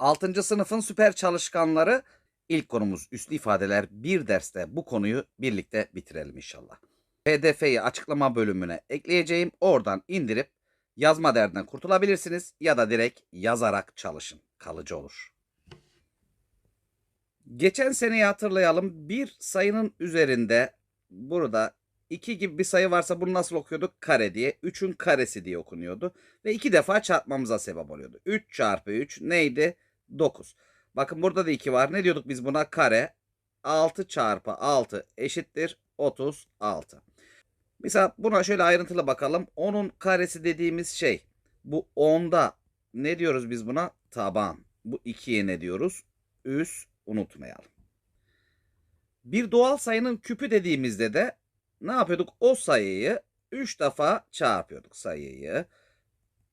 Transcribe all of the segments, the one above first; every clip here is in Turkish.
6. sınıfın süper çalışkanları ilk konumuz üslü ifadeler bir derste bu konuyu birlikte bitirelim inşallah. PDF'yi açıklama bölümüne ekleyeceğim. Oradan indirip yazma derdinden kurtulabilirsiniz ya da direkt yazarak çalışın. Kalıcı olur. Geçen seneyi hatırlayalım. Bir sayının üzerinde burada 2 gibi bir sayı varsa bunu nasıl okuyorduk? Kare diye. 3'ün karesi diye okunuyordu. Ve iki defa çarpmamıza sebep oluyordu. 3 çarpı 3 neydi? 9. Bakın burada da 2 var. Ne diyorduk biz buna? Kare. 6 çarpı 6 eşittir 36. Mesela buna şöyle ayrıntılı bakalım. 10'un karesi dediğimiz şey. Bu 10'da ne diyoruz biz buna? Taban. Bu 2'ye ne diyoruz? Üst unutmayalım. Bir doğal sayının küpü dediğimizde de ne yapıyorduk? O sayıyı 3 defa çarpıyorduk. Sayıyı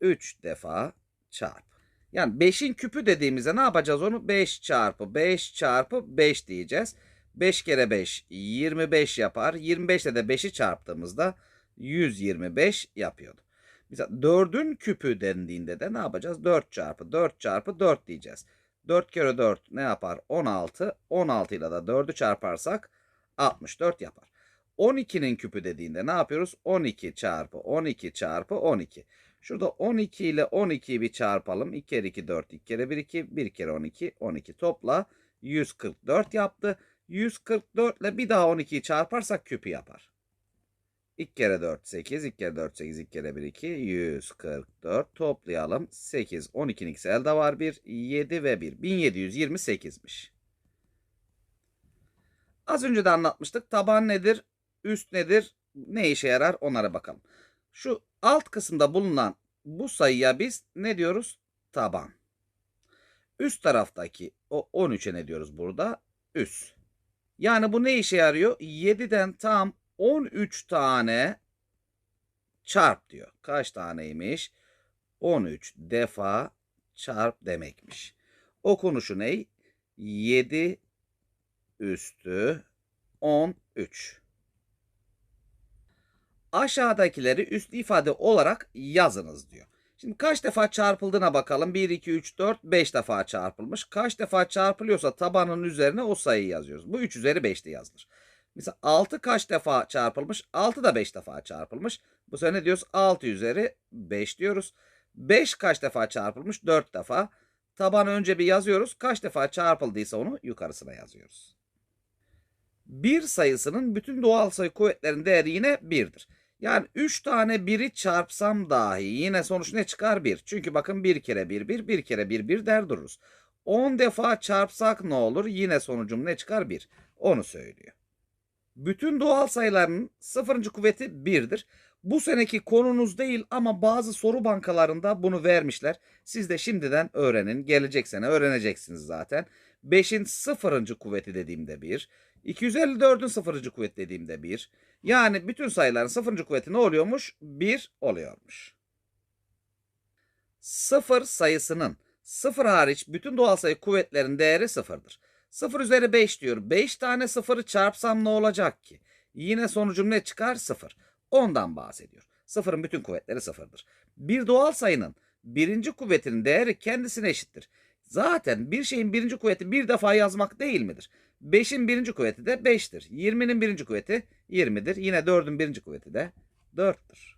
3 defa çarp. Yani 5'in küpü dediğimizde ne yapacağız onu? 5 çarpı 5 çarpı 5 diyeceğiz. 5 kere 5 25 yapar. 25 ile de 5'i çarptığımızda 125 yapıyordu. Mesela 4'ün küpü dendiğinde de ne yapacağız? 4 çarpı 4 çarpı 4 diyeceğiz. 4 kere 4 ne yapar? 16. 16 ile de 4'ü çarparsak 64 yapar. 12'nin küpü dediğinde ne yapıyoruz? 12 çarpı 12 çarpı 12. Şurada 12 ile 12'yi bir çarpalım. 2 kere 2 4, 2 kere 1 2, 1 kere 12, 12 topla 144 yaptı. 144 ile bir daha 12'yi çarparsak küpü yapar. 2 kere 4 8, 2 kere 4 8, 2 kere 1 2, 144 toplayalım. 8, 12'nin ikisi elde var 1, 7 ve 1. 1728'miş. Az önce de anlatmıştık. Taban nedir? Üst nedir? Ne işe yarar? Onlara bakalım. Şu alt kısımda bulunan bu sayıya biz ne diyoruz? Taban. Üst taraftaki o 13'e ne diyoruz burada? Üst. Yani bu ne işe yarıyor? 7'den tam 13 tane çarp diyor. Kaç taneymiş? 13 defa çarp demekmiş. Okunuşu ne? 7 üstü 13. Aşağıdakileri üslü ifade olarak yazınız diyor. Şimdi kaç defa çarpıldığına bakalım. 1, 2, 3, 4, 5 defa çarpılmış. Kaç defa çarpılıyorsa tabanın üzerine o sayıyı yazıyoruz. Bu 3 üzeri 5'te yazılır. Mesela 6 kaç defa çarpılmış? 6 da 5 defa çarpılmış. Bu sefer ne diyoruz? 6 üzeri 5 diyoruz. 5 kaç defa çarpılmış? 4 defa. Tabanı önce bir yazıyoruz. Kaç defa çarpıldıysa onu yukarısına yazıyoruz. Bir sayısının bütün doğal sayı kuvvetlerinin değeri yine 1'dir. Yani 3 tane 1'i çarpsam dahi yine sonuç ne çıkar? 1. Çünkü bakın 1 kere 1 1, 1 kere 1 1 der dururuz. 10 defa çarpsak ne olur? Yine sonucum ne çıkar? 1. Onu söylüyor. Bütün doğal sayıların sıfırıncı kuvveti 1'dir. Bu seneki konunuz değil ama bazı soru bankalarında bunu vermişler. Siz de şimdiden öğrenin. Gelecek sene öğreneceksiniz zaten. 5'in sıfırıncı kuvveti dediğimde 1. 254'ün sıfırıncı kuvveti dediğimde 1. Yani bütün sayıların sıfırıncı kuvveti ne oluyormuş? 1 oluyormuş. Sıfır sayısının sıfır hariç bütün doğal sayı kuvvetlerin değeri sıfırdır. 0 üzeri 5 diyor. 5 tane sıfırı çarpsam ne olacak ki? Yine sonucum ne çıkar? 0. Ondan bahsediyor. Sıfırın bütün kuvvetleri sıfırdır. Bir doğal sayının birinci kuvvetinin değeri kendisine eşittir. Zaten bir şeyin birinci kuvveti bir defa yazmak değil midir? 5'in birinci kuvveti de 5'tir. 20'nin birinci kuvveti 20'dir. Yine 4'ün birinci kuvveti de 4'tür.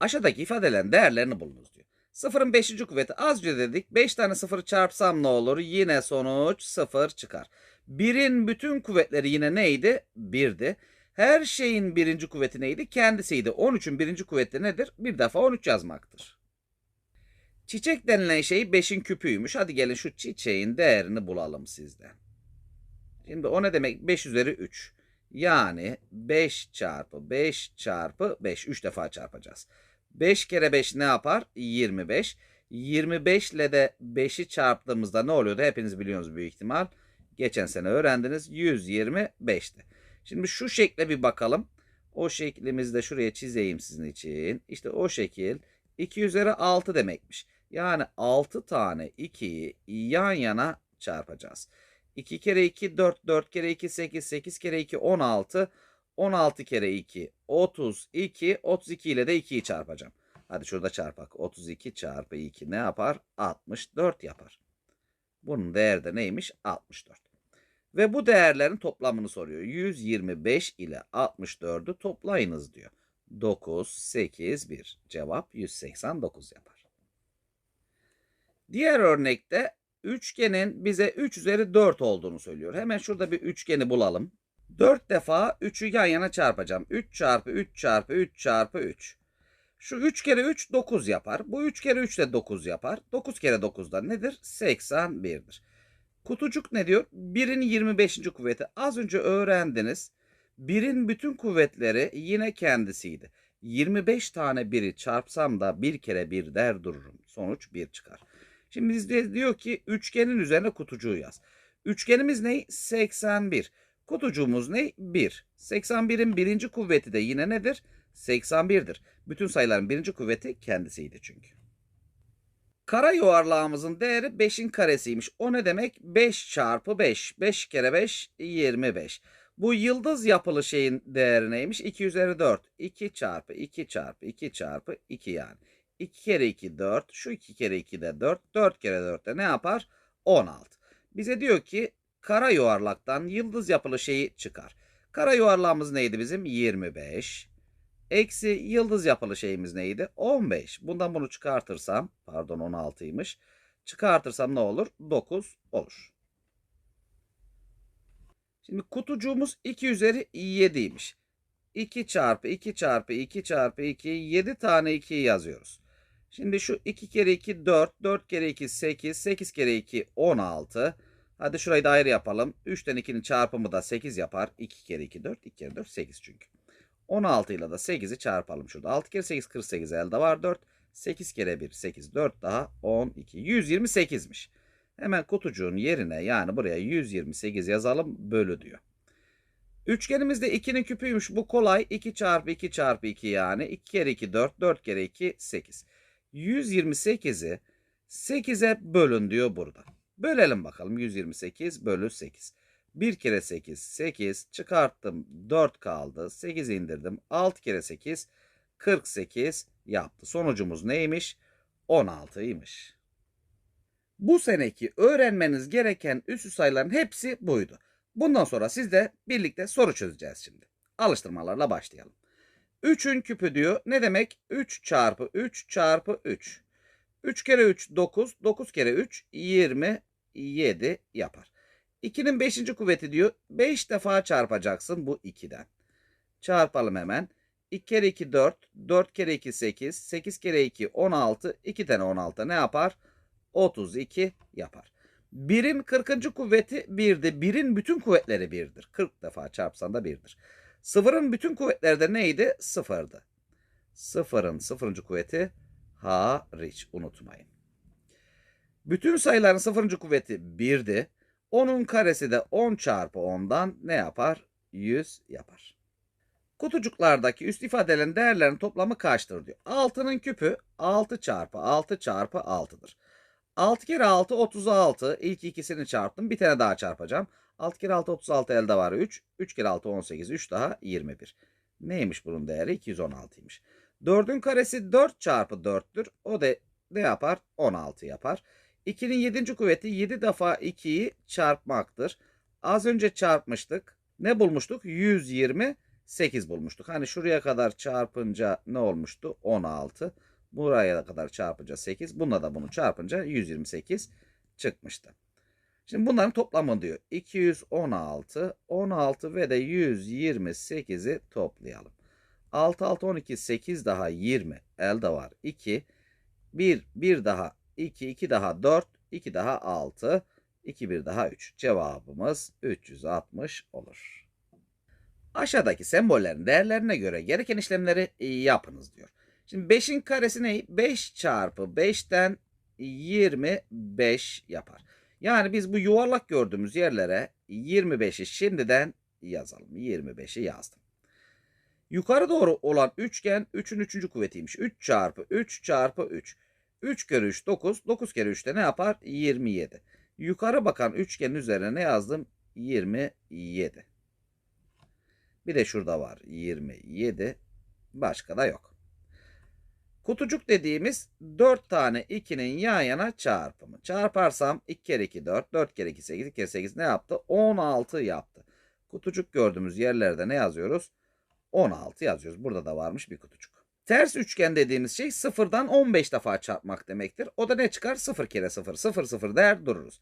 Aşağıdaki ifadelerin değerlerini bulunuz diyor. Sıfırın 5. kuvveti az önce dedik. 5 tane sıfırı çarpsam ne olur? Yine sonuç 0 çıkar. 1'in bütün kuvvetleri yine neydi? 1'di. Her şeyin birinci kuvveti neydi? Kendisiydi. 13'ün birinci kuvveti nedir? Bir defa 13 yazmaktır. Çiçek denilen şey 5'in küpüymüş. Hadi gelin şu çiçeğin değerini bulalım sizden. Şimdi o ne demek? 5 üzeri 3. Yani 5 çarpı 5 çarpı 5. 3 defa çarpacağız. 5 kere 5 ne yapar? 25. 25 ile de 5'i çarptığımızda ne oluyordu? Hepiniz biliyorsunuz büyük ihtimal. Geçen sene öğrendiniz. 125'ti. Şimdi şu şekle bir bakalım. O şeklimizi de şuraya çizeyim sizin için. İşte o şekil 2 üzeri 6 demekmiş. Yani 6 tane 2'yi yan yana çarpacağız. 2 kere 2 4, 4 kere 2 8, 8 kere 2 16, 16 kere 2 32, 32 ile de 2'yi çarpacağım. Hadi şurada çarpak. 32 çarpı 2 ne yapar? 64 yapar. Bunun değeri de neymiş? 64. Ve bu değerlerin toplamını soruyor. 125 ile 64'ü toplayınız diyor. 9, 8, 1. Cevap 189 yapar. Diğer örnekte üçgenin bize 3 üzeri 4 olduğunu söylüyor. Hemen şurada bir üçgeni bulalım. 4 defa 3'ü yan yana çarpacağım. 3 çarpı 3 çarpı 3 çarpı 3. Şu 3 kere 3 9 yapar. Bu 3 kere 3 de 9 yapar. 9 kere 9 da nedir? 81'dir. Kutucuk ne diyor? 1'in 25. kuvveti. Az önce öğrendiniz. 1'in bütün kuvvetleri yine kendisiydi. 25 tane biri çarpsam da bir kere bir der dururum. Sonuç 1 çıkar. Şimdi bizde diyor ki üçgenin üzerine kutucuğu yaz. Üçgenimiz ne? 81. Kutucuğumuz ne? 1. 81'in birinci kuvveti de yine nedir? 81'dir. Bütün sayıların birinci kuvveti kendisiydi çünkü. Kara yuvarlağımızın değeri 5'in karesiymiş. O ne demek? 5 çarpı 5. 5 kere 5 25. Bu yıldız yapılı şeyin değeri neymiş? 2 üzeri 4. 2 çarpı 2 çarpı 2 çarpı 2 yani. 2 kere 2 4. Şu 2 kere 2 de 4. 4 kere 4 de ne yapar? 16. Bize diyor ki kara yuvarlaktan yıldız yapılı şeyi çıkar. Kara yuvarlağımız neydi bizim? 25. Eksi yıldız yapılı şeyimiz neydi? 15. Bundan bunu çıkartırsam, pardon 16'ymış. Çıkartırsam ne olur? 9 olur. Şimdi kutucuğumuz 2 üzeri 7'ymiş. 2 çarpı 2 çarpı 2 çarpı 2 7 tane 2'yi yazıyoruz. Şimdi şu 2 kere 2 4, 4 kere 2 8, 8 kere 2 16. Hadi şurayı da ayrı yapalım. 3'ten 2'nin çarpımı da 8 yapar. 2 kere 2 4, 2 kere 4 8 çünkü. 16 ile de 8'i çarpalım şurada. 6 kere 8 48 elde var 4. 8 kere 1 8 4 daha 12. 128'miş. Hemen kutucuğun yerine yani buraya 128 yazalım bölü diyor. Üçgenimizde 2'nin küpüymüş. Bu kolay. 2 çarpı 2 çarpı 2 yani. 2 kere 2 4. 4 kere 2 8. 128'i 8'e bölün diyor burada. Bölelim bakalım. 128 bölü 8. 1 kere 8 8 çıkarttım 4 kaldı 8 indirdim 6 kere 8 48 yaptı. Sonucumuz neymiş? 16'ymış. Bu seneki öğrenmeniz gereken üssü sayıların hepsi buydu. Bundan sonra sizle birlikte soru çözeceğiz şimdi. Alıştırmalarla başlayalım. 3'ün küpü diyor. Ne demek? 3 çarpı 3 çarpı 3. 3 kere 3 9. 9 kere 3 27 yapar. 2'nin 5. kuvveti diyor. 5 defa çarpacaksın bu 2'den. Çarpalım hemen. 2 kere 2 4. 4 kere 2 8. 8 kere 2 16. 2 tane 16 ne yapar? 32 yapar. 1'in 40. kuvveti 1'di. 1'in bütün kuvvetleri 1'dir. 40 defa çarpsan da 1'dir. Sıfırın bütün kuvvetleri de neydi? Sıfırdı. Sıfırın sıfırıncı kuvveti hariç unutmayın. Bütün sayıların sıfırıncı kuvveti 1'di. 10'un karesi de 10 çarpı 10'dan ne yapar? 100 yapar. Kutucuklardaki üst ifadelerin değerlerinin toplamı kaçtır diyor. 6'nın küpü 6 çarpı 6 çarpı 6'dır. 6 kere 6 36. İlk ikisini çarptım. Bir tane daha çarpacağım. 6 kere 6 36 elde var 3. 3 kere 6 18. 3 daha 21. Neymiş bunun değeri? 216'ymış. 4'ün karesi 4 çarpı 4'tür. O da ne yapar? 16 yapar. 2'nin 7. kuvveti 7 defa 2'yi çarpmaktır. Az önce çarpmıştık. Ne bulmuştuk? 128 bulmuştuk. Hani şuraya kadar çarpınca ne olmuştu? 16. Buraya kadar çarpınca 8. Bununla da bunu çarpınca 128 çıkmıştı. Şimdi bunların toplamı diyor. 216, 16 ve de 128'i toplayalım. 6, 6, 12, 8 daha 20. Elde var 2. 1, 1 daha 2, 2 daha 4, 2 daha 6, 2, 1 daha 3. Cevabımız 360 olur. Aşağıdaki sembollerin değerlerine göre gereken işlemleri yapınız diyor. Şimdi 5'in karesi ne? 5 çarpı 5'ten 25 yapar. Yani biz bu yuvarlak gördüğümüz yerlere 25'i şimdiden yazalım. 25'i yazdım. Yukarı doğru olan üçgen 3'ün 3. kuvvetiymiş. 3 çarpı 3 çarpı 3. 3 kere 3 9. 9 kere 3 de ne yapar? 27. Yukarı bakan üçgenin üzerine ne yazdım? 27. Bir de şurada var. 27. Başka da yok. Kutucuk dediğimiz 4 tane 2'nin yan yana çarpımı. Çarparsam 2 kere 2 4, 4 kere 2 8, 2 kere 8 ne yaptı? 16 yaptı. Kutucuk gördüğümüz yerlerde ne yazıyoruz? 16 yazıyoruz. Burada da varmış bir kutucuk. Ters üçgen dediğimiz şey sıfırdan 15 defa çarpmak demektir. O da ne çıkar? 0 kere 0, 0 0 der dururuz.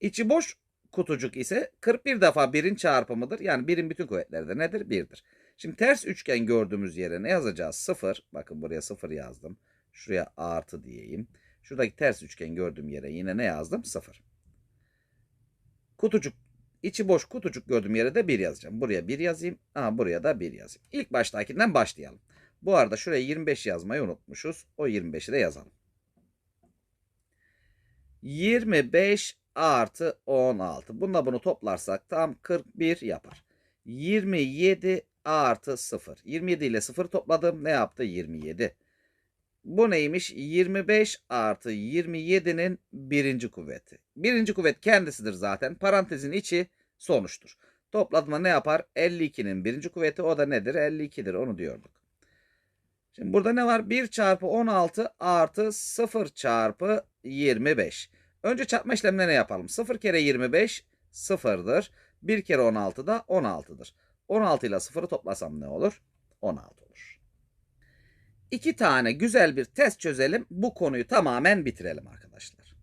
İçi boş kutucuk ise 41 defa 1'in çarpımıdır. Yani 1'in bütün kuvvetleri de nedir? 1'dir. Şimdi ters üçgen gördüğümüz yere ne yazacağız? 0. Bakın buraya 0 yazdım. Şuraya artı diyeyim. Şuradaki ters üçgen gördüğüm yere yine ne yazdım? 0. Kutucuk içi boş kutucuk gördüğüm yere de 1 yazacağım. Buraya 1 yazayım. Aha, buraya da 1 yazayım. İlk baştakinden başlayalım. Bu arada şuraya 25 yazmayı unutmuşuz. O 25'i de yazalım. 25 artı 16. Bununla bunu toplarsak tam 41 yapar. 27 artı 0. 27 ile 0 topladım. Ne yaptı? 27. Bu neymiş? 25 artı 27'nin birinci kuvveti. Birinci kuvvet kendisidir zaten. Parantezin içi sonuçtur. Topladığında ne yapar? 52'nin birinci kuvveti o da nedir? 52'dir onu diyorduk. Şimdi burada ne var? 1 çarpı 16 artı 0 çarpı 25. Önce çarpma işlemine ne yapalım? 0 kere 25 sıfırdır. 1 kere 16 da 16'dır. 16 ile 0'ı toplasam ne olur? 16 olur. İki tane güzel bir test çözelim. Bu konuyu tamamen bitirelim arkadaşlar.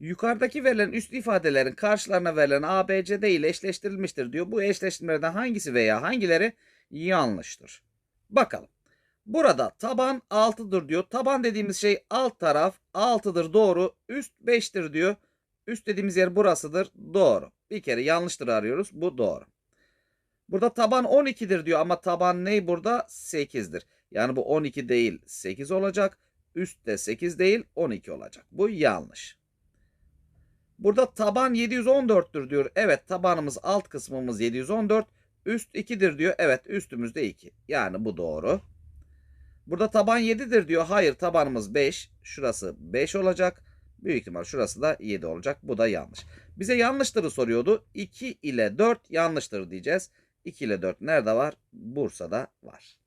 Yukarıdaki verilen üslü ifadelerin karşılarına verilen A, B, C, D ile eşleştirilmiştir diyor. Bu eşleştirmelerden hangisi veya hangileri yanlıştır? Bakalım. Burada taban 6'dır diyor. Taban dediğimiz şey alt taraf 6'dır doğru. Üst 5'tir diyor. Üst dediğimiz yer burasıdır. Doğru. Bir kere yanlıştır arıyoruz. Bu doğru. Burada taban 12'dir diyor ama taban ne burada? 8'dir. Yani bu 12 değil 8 olacak. Üst de 8 değil 12 olacak. Bu yanlış. Burada taban 714'tür diyor. Evet tabanımız alt kısmımız 714. Üst 2'dir diyor. Evet üstümüzde 2. Yani bu doğru. Burada taban 7'dir diyor. Hayır tabanımız 5. Şurası 5 olacak. Büyük ihtimal şurası da 7 olacak. Bu da yanlış. Bize yanlıştırı soruyordu. 2 ile 4 yanlıştır diyeceğiz. 2 ile 4 nerede var? Bursa'da var.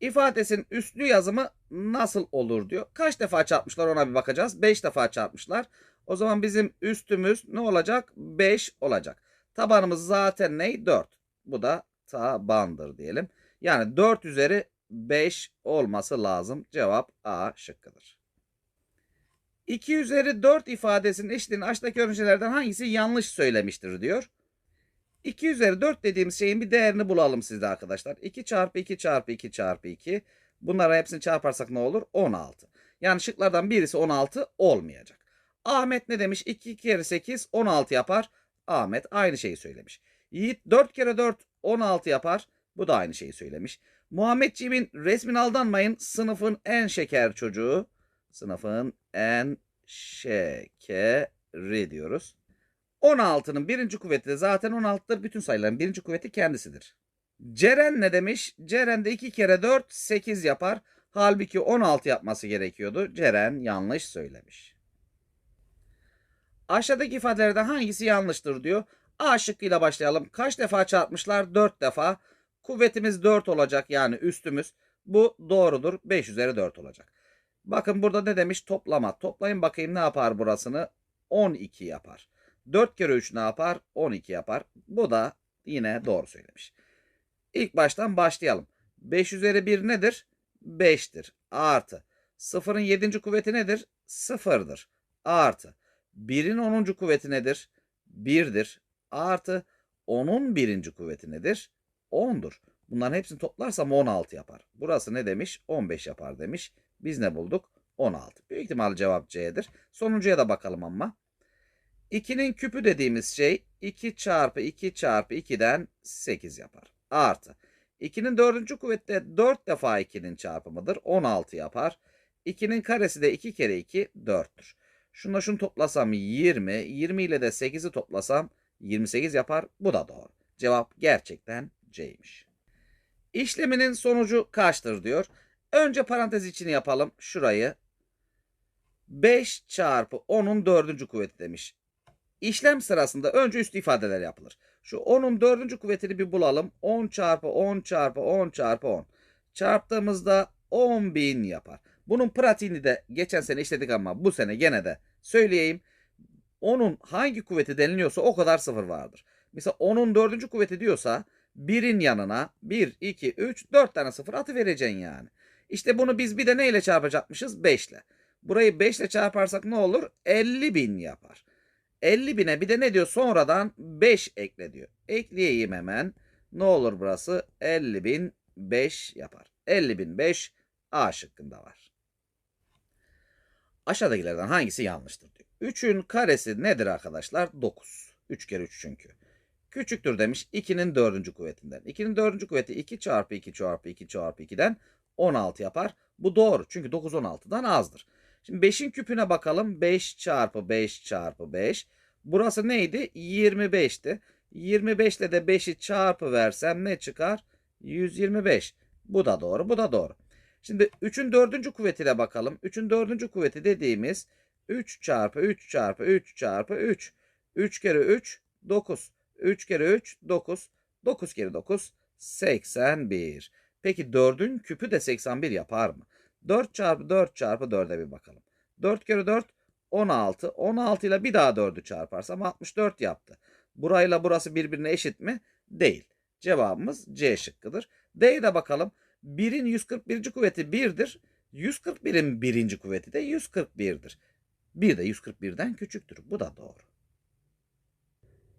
İfadesinin üslü yazımı nasıl olur diyor. Kaç defa çarpmışlar ona bir bakacağız. 5 defa çarpmışlar. O zaman bizim üstümüz ne olacak? 5 olacak. Tabanımız zaten ne? 4. Bu da tabandır diyelim. Yani 4 üzeri 5 olması lazım. Cevap A şıkkıdır. 2 üzeri 4 ifadesinin eşitliğini aşağıdaki örneklerden hangisi yanlış söylemiştir diyor. 2 üzeri 4 dediğimiz şeyin bir değerini bulalım sizde arkadaşlar. 2 çarpı 2 çarpı 2 çarpı 2. Bunlara hepsini çarparsak ne olur? 16. Yani şıklardan birisi 16 olmayacak. Ahmet ne demiş? 2 kere 8 16 yapar. Ahmet aynı şeyi söylemiş. Yiğit 4 kere 4 16 yapar. Bu da aynı şeyi söylemiş. Muhammedciğimin resmin aldanmayın sınıfın en şeker çocuğu. Sınıfın en şekeri diyoruz. 16'nın birinci kuvveti de zaten 16'dır. Bütün sayıların birinci kuvveti kendisidir. Ceren ne demiş? Ceren de 2 kere 4 8 yapar. Halbuki 16 yapması gerekiyordu. Ceren yanlış söylemiş. Aşağıdaki ifadelerden hangisi yanlıştır diyor. A şıkkıyla başlayalım. Kaç defa çarpmışlar? 4 defa. Kuvvetimiz 4 olacak yani üstümüz. Bu doğrudur. 5 üzeri 4 olacak. Bakın burada ne demiş? Toplama. Toplayın bakayım ne yapar burasını? 12 yapar. 4 kere 3 ne yapar? 12 yapar. Bu da yine doğru söylemiş. İlk baştan başlayalım. 5 üzeri 1 nedir? 5'tir. Artı. 0'ın 7. kuvveti nedir? 0'dır. Artı. 1'in 10. kuvveti nedir? 1'dir. Artı. 10'un 1. kuvveti nedir? 10'dur. Bunların hepsini toplarsam 16 yapar. Burası ne demiş? 15 yapar demiş. Biz ne bulduk? 16. Büyük ihtimal cevap C'dir. Sonuncuya da bakalım ama. 2'nin küpü dediğimiz şey 2 çarpı 2 çarpı 2'den 8 yapar. Artı. 2'nin dördüncü kuvveti de 4 defa 2'nin çarpımıdır. 16 yapar. 2'nin karesi de 2 kere 2 4'tür. Şunla şunu toplasam 20. 20 ile de 8'i toplasam 28 yapar. Bu da doğru. Cevap gerçekten C'ymiş. İşleminin sonucu kaçtır diyor. Önce parantez içini yapalım. Şurayı 5 çarpı 10'un dördüncü kuvveti demiş. İşlem sırasında önce üst ifadeler yapılır. Şu 10'un dördüncü kuvvetini bir bulalım. 10 çarpı 10 çarpı 10 çarpı 10. Çarptığımızda 10.000 yapar. Bunun pratiğini de geçen sene işledik ama bu sene gene de söyleyeyim. Onun hangi kuvveti deniliyorsa o kadar sıfır vardır. Mesela 10'un dördüncü kuvveti diyorsa 1'in yanına 1, 2, 3, 4 tane sıfır atı vereceksin yani. İşte bunu biz bir de neyle çarpacakmışız? 5 ile. Burayı 5 ile çarparsak ne olur? 50 bin yapar. 50 bine bir de ne diyor? Sonradan 5 ekle diyor. Ekleyeyim hemen. Ne olur burası? 50 bin 5 yapar. 50 bin 5 A şıkkında var. Aşağıdakilerden hangisi yanlıştır diyor. 3'ün karesi nedir arkadaşlar? 9. 3 kere 3 çünkü. Küçüktür demiş 2'nin 4. kuvvetinden. 2'nin 4. kuvveti 2 çarpı 2 çarpı 2 çarpı 2'den 16 yapar. Bu doğru. Çünkü 9 16'dan azdır. Şimdi 5'in küpüne bakalım. 5 çarpı 5 çarpı 5. Burası neydi? 25'ti. 25 ile de 5'i çarpı versem ne çıkar? 125. Bu da doğru. Bu da doğru. Şimdi 3'ün 4. kuvvetine bakalım. 3'ün 4. kuvveti dediğimiz 3 çarpı 3 çarpı 3 çarpı 3. 3 kere 3 9. 3 kere 3 9. 9 kere 9 81. Peki 4'ün küpü de 81 yapar mı? 4 çarpı 4 çarpı 4'e bir bakalım. 4 kere 4 16. 16 ile bir daha 4'ü çarparsam 64 yaptı. Burayla burası birbirine eşit mi? Değil. Cevabımız C şıkkıdır. D'ye de bakalım. 1'in 141. kuvveti 1'dir. 141'in birinci kuvveti de 141'dir. 1 de 141'den küçüktür. Bu da doğru.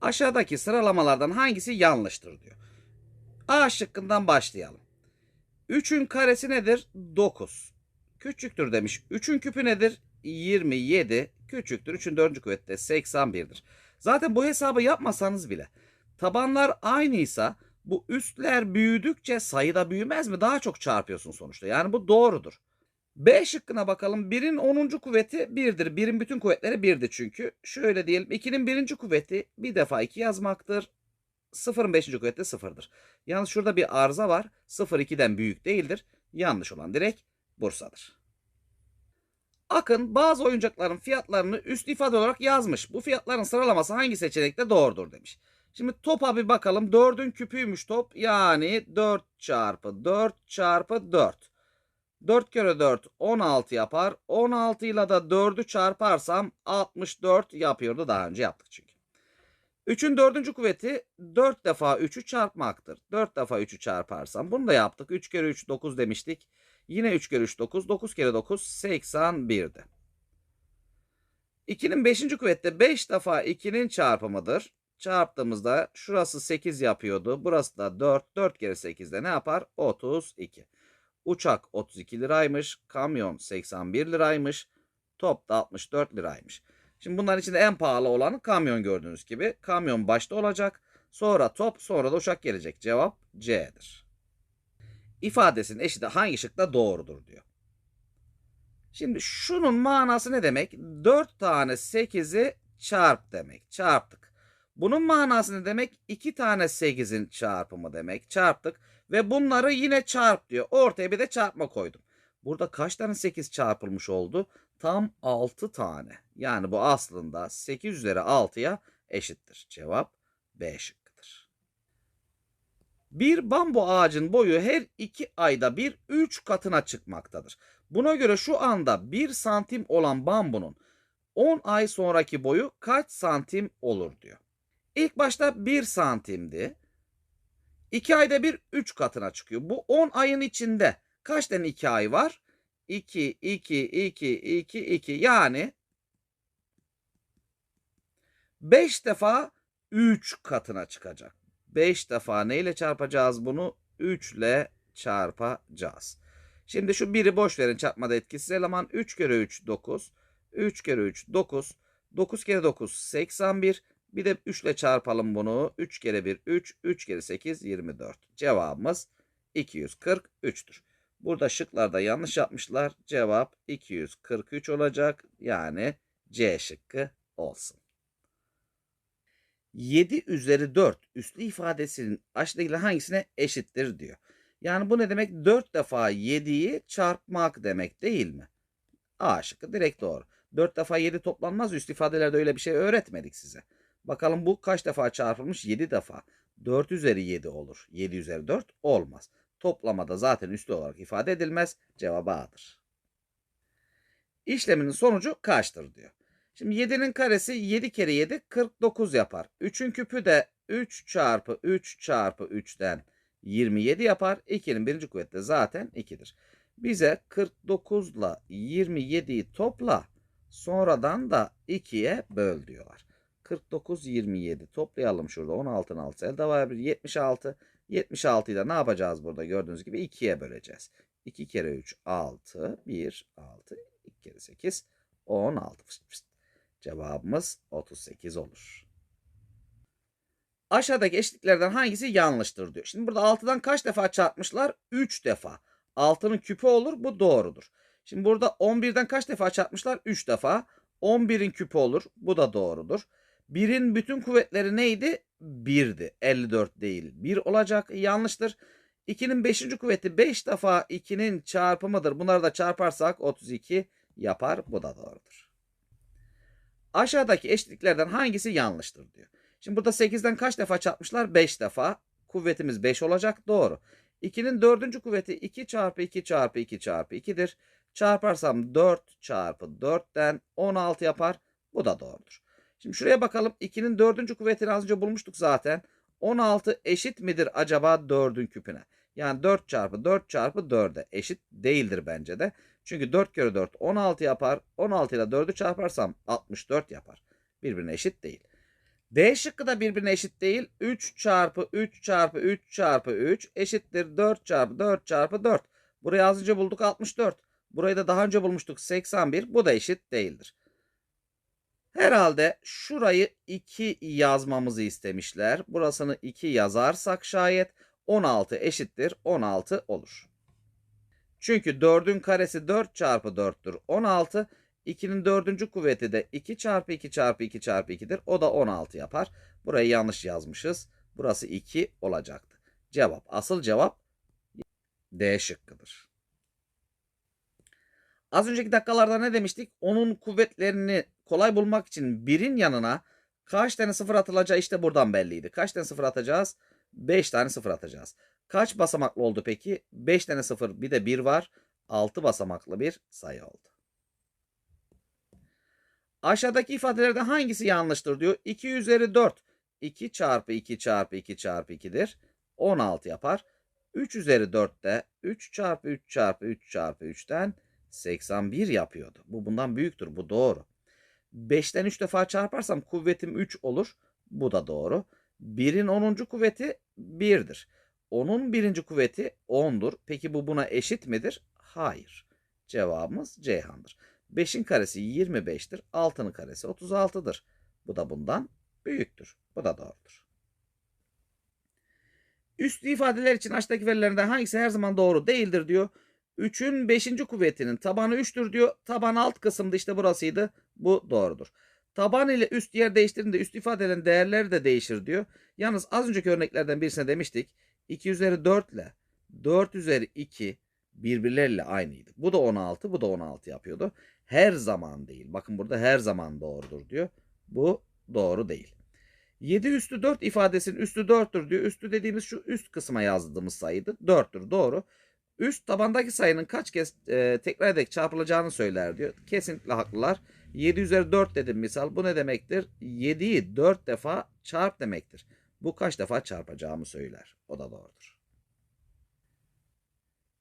Aşağıdaki sıralamalardan hangisi yanlıştır diyor. A şıkkından başlayalım. 3'ün karesi nedir? 9. Küçüktür demiş. 3'ün küpü nedir? 27. Küçüktür. 3'ün 4. kuvveti de 81'dir. Zaten bu hesabı yapmasanız bile tabanlar aynıysa bu üstler büyüdükçe sayıda büyümez mi? Daha çok çarpıyorsun sonuçta. Yani bu doğrudur. B şıkkına bakalım. 1'in 10. kuvveti 1'dir. 1'in bütün kuvvetleri 1'dir çünkü. Şöyle diyelim. 2'nin 1. kuvveti bir defa 2 yazmaktır. 0'ın 5. kuvveti de 0'dır. Yalnız şurada bir arıza var. 0 2'den büyük değildir. Yanlış olan direkt Bursa'dır. Akın bazı oyuncakların fiyatlarını üst ifade olarak yazmış. Bu fiyatların sıralaması hangi seçenekte doğrudur demiş. Şimdi topa bir bakalım. 4'ün küpüymüş top. Yani 4 çarpı 4 çarpı 4. 4 kere 4 16 yapar. 16 ile de 4'ü çarparsam 64 yapıyordu. Daha önce yaptık çünkü. 3'ün 4. kuvveti 4 defa 3'ü çarpmaktır. 4 defa 3'ü çarparsam bunu da yaptık. 3 kere 3 9 demiştik. Yine 3 kere 3 9. 9 kere 9 81'di. 2'nin 5. kuvvette 5 defa 2'nin çarpımıdır. Çarptığımızda şurası 8 yapıyordu. Burası da 4. 4 kere 8 de ne yapar? 32. Uçak 32 liraymış. Kamyon 81 liraymış. Top da 64 liraymış. Şimdi bunların içinde en pahalı olanı kamyon gördüğünüz gibi. Kamyon başta olacak. Sonra top sonra da uçak gelecek. Cevap C'dir. İfadesinin eşiti hangi şıkta doğrudur diyor. Şimdi şunun manası ne demek? 4 tane 8'i çarp demek. Çarptık. Bunun manası ne demek? 2 tane 8'in çarpımı demek. Çarptık. Ve bunları yine çarp diyor. Ortaya bir de çarpma koydum. Burada kaç tane 8 çarpılmış oldu? Tam 6 tane. Yani bu aslında 8 üzeri 6'ya eşittir. Cevap B. Bir bambu ağacın boyu her 2 ayda bir 3 katına çıkmaktadır. Buna göre şu anda 1 santim olan bambunun 10 ay sonraki boyu kaç santim olur diyor. İlk başta 1 santimdi. 2 ayda bir 3 katına çıkıyor. Bu 10 ayın içinde kaç tane 2 ay var? 2, 2, 2, 2, 2 yani 5 defa 3 katına çıkacak. 5 defa neyle çarpacağız bunu? 3 ile çarpacağız. Şimdi şu 1'i boş verin çarpmada etkisiz eleman. 3 kere 3 9. 3 kere 3 9. 9 kere 9 81. Bir de 3 ile çarpalım bunu. 3 kere 1 3. 3 kere 8 24. Cevabımız 243'tür. Burada şıklarda yanlış yapmışlar. Cevap 243 olacak. Yani C şıkkı olsun. 7 üzeri 4 üslü ifadesinin aşağıdakiler hangisine eşittir diyor. Yani bu ne demek? 4 defa 7'yi çarpmak demek değil mi? A şıkkı direkt doğru. 4 defa 7 toplanmaz. Üst ifadelerde öyle bir şey öğretmedik size. Bakalım bu kaç defa çarpılmış? 7 defa. 4 üzeri 7 olur. 7 üzeri 4 olmaz. Toplamada zaten üslü olarak ifade edilmez. Cevabı A'dır. İşleminin sonucu kaçtır diyor. Şimdi 7'nin karesi 7 kere 7 49 yapar. 3'ün küpü de 3 çarpı 3 çarpı 3'ten 27 yapar. 2'nin birinci kuvveti de zaten 2'dir. Bize 49 ile 27'yi topla sonradan da 2'ye böl diyorlar. 49 27 toplayalım şurada 16'ın 6 elde var bir 76. 76'yı da ne yapacağız burada gördüğünüz gibi 2'ye böleceğiz. 2 kere 3 6 1 6 2 kere 8 16. Fıst fıst. Cevabımız 38 olur. Aşağıdaki eşitliklerden hangisi yanlıştır diyor. Şimdi burada 6'dan kaç defa çarpmışlar? 3 defa. 6'nın küpü olur bu doğrudur. Şimdi burada 11'den kaç defa çarpmışlar? 3 defa. 11'in küpü olur bu da doğrudur. 1'in bütün kuvvetleri neydi? 1'di. 54 değil. 1 olacak. Yanlıştır. 2'nin 5. kuvveti 5 defa 2'nin çarpımıdır. Bunları da çarparsak 32 yapar. Bu da doğrudur. Aşağıdaki eşitliklerden hangisi yanlıştır diyor. Şimdi burada 8'den kaç defa çarpmışlar? 5 defa. Kuvvetimiz 5 olacak. Doğru. 2'nin 4. kuvveti 2 çarpı 2 çarpı 2 çarpı 2'dir. Çarparsam 4 çarpı 4'ten 16 yapar. Bu da doğrudur. Şimdi şuraya bakalım. 2'nin 4. kuvvetini az önce bulmuştuk zaten. 16 eşit midir acaba 4'ün küpüne? Yani 4 çarpı 4 çarpı 4'e eşit değildir bence de. Çünkü 4 kere 4 16 yapar. 16 ile 4'ü çarparsam 64 yapar. Birbirine eşit değil. D şıkkı da birbirine eşit değil. 3 çarpı 3 çarpı 3 çarpı 3 eşittir 4 çarpı 4 çarpı 4. Burayı az önce bulduk 64. Burayı da daha önce bulmuştuk 81. Bu da eşit değildir. Herhalde şurayı 2 yazmamızı istemişler. Burasını 2 yazarsak şayet 16 eşittir 16 olur. Çünkü 4'ün karesi 4 çarpı 4'tür 16. 2'nin 4. kuvveti de 2 çarpı 2 çarpı 2 çarpı 2'dir. O da 16 yapar. Burayı yanlış yazmışız. Burası 2 olacaktı. Cevap asıl cevap D şıkkıdır. Az önceki dakikalarda ne demiştik? Onun kuvvetlerini kolay bulmak için birin yanına kaç tane sıfır atılacağı işte buradan belliydi. Kaç tane sıfır atacağız? 5 tane sıfır atacağız. Kaç basamaklı oldu peki? 5 tane sıfır bir de 1 var. 6 basamaklı bir sayı oldu. Aşağıdaki ifadelerden hangisi yanlıştır diyor. 2 üzeri 4. 2 çarpı 2 çarpı 2 çarpı 2'dir. 16 yapar. 3 üzeri 4 de 3 çarpı 3 çarpı 3 çarpı 3'ten 81 yapıyordu. Bu bundan büyüktür. Bu doğru. 5'ten 3 defa çarparsam kuvvetim 3 olur. Bu da doğru. 1'in 10. kuvveti 1'dir. 10'un birinci kuvveti 10'dur. Peki bu buna eşit midir? Hayır. Cevabımız Ceyhan'dır. 5'in karesi 25'tir. 6'nın karesi 36'dır. Bu da bundan büyüktür. Bu da doğrudur. Üslü ifadeler için aşağıdaki verilerinden hangisi her zaman doğru değildir diyor. 3'ün 5. kuvvetinin tabanı 3'tür diyor. Taban alt kısımda işte burasıydı. Bu doğrudur. Taban ile üst yer değiştirdiğinde üst ifadelerin değerleri de değişir diyor. Yalnız az önceki örneklerden birisine demiştik. 2 üzeri 4 ile 4 üzeri 2 birbirleriyle aynıydı. Bu da 16, bu da 16 yapıyordu. Her zaman değil. Bakın burada her zaman doğrudur diyor. Bu doğru değil. 7 üstü 4 ifadesinin üstü 4'tür diyor. Üstü dediğimiz şu üst kısma yazdığımız sayıydı. 4'tür doğru. Üst tabandaki sayının kaç kez e, tekrar ederek çarpılacağını söyler diyor. Kesinlikle haklılar. 7 üzeri 4 dedim misal. Bu ne demektir? 7'yi 4 defa çarp demektir. Bu kaç defa çarpacağımı söyler. O da doğrudur.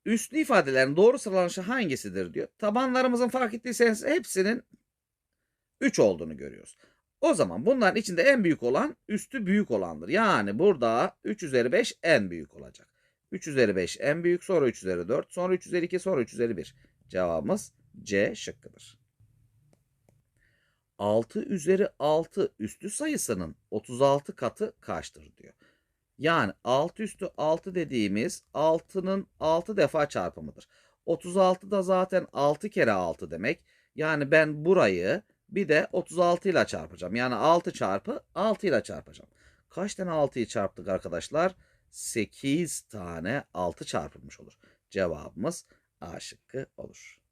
Üslü ifadelerin doğru sıralanışı hangisidir diyor. Tabanlarımızın fark ettiyseniz hepsinin 3 olduğunu görüyoruz. O zaman bunların içinde en büyük olan üstü büyük olandır. Yani burada 3 üzeri 5 en büyük olacak. 3 üzeri 5 en büyük sonra 3 üzeri 4 sonra 3 üzeri 2 sonra 3 üzeri 1. Cevabımız C şıkkıdır. 6 üzeri 6 üstü sayısının 36 katı kaçtır diyor. Yani 6 üstü 6 dediğimiz 6'nın 6 defa çarpımıdır. 36 da zaten 6 kere 6 demek. Yani ben burayı bir de 36 ile çarpacağım. Yani 6 çarpı 6 ile çarpacağım. Kaç tane 6'yı çarptık arkadaşlar? 8 tane 6 çarpılmış olur. Cevabımız A şıkkı olur.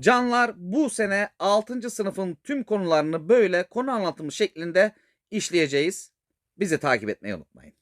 Canlar bu sene 6. sınıfın tüm konularını böyle konu anlatımı şeklinde işleyeceğiz. Bizi takip etmeyi unutmayın.